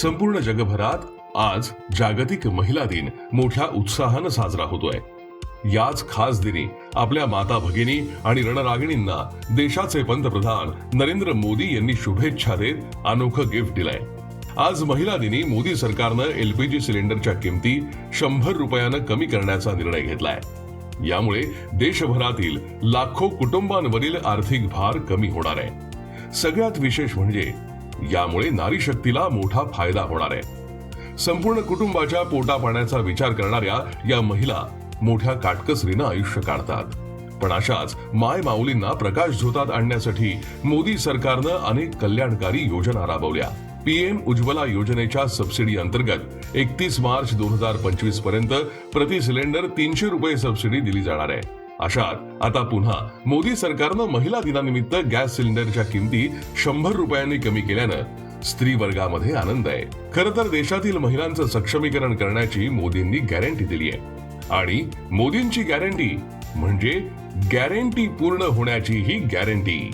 संपूर्ण जगभरात आज जागतिक महिला दिन मोठ्या उत्साहानं साजरा होतोय. याच खास दिनी आपल्या माता भगिनी आणि रणरागिणींना देशाचे पंतप्रधान नरेंद्र मोदी यांनी शुभेच्छा देत अनोखं गिफ्ट दिलंय. आज महिला दिनी मोदी सरकारनं एलपीजी सिलेंडरच्या किमती शंभर रुपयानं कमी करण्याचा निर्णय घेतलाय. यामुळे देशभरातील लाखो कुटुंबांवरील आर्थिक भार कमी होणार आहे. सगळ्यात विशेष म्हणजे यामुळे नारी शक्तीला मोठा फायदा होणार आहे. संपूर्ण कुटुंबाच्या पोटापाण्याचा विचार करणाऱ्या या महिला मोठ्या काटकसरीनं आयुष्य काढतात. पण अशाच माय माऊलींना प्रकाश झोतात आणण्यासाठी मोदी सरकारनं अनेक कल्याणकारी योजना राबवल्या. पीएम उज्ज्वला योजनेच्या सबसिडी अंतर्गत एकतीस मार्च दोन हजार पंचवीसपर्यंत प्रति सिलेंडर तीनशे रुपये सबसिडी दिली जाणार आहे. अशात आता पुन्हा मोदी सरकारनं महिला दिनानिमित्त गॅस सिलेंडरच्या किमती शंभर रुपयांनी कमी केल्यानं स्त्री वर्गामध्ये आनंद आहे. खर तर देशातील महिलांचं सक्षमीकरण करण्याची मोदींनी गॅरंटी दिली आहे. आणि मोदींची गॅरंटी म्हणजे गॅरंटी पूर्ण होण्याची ही गॅरंटी.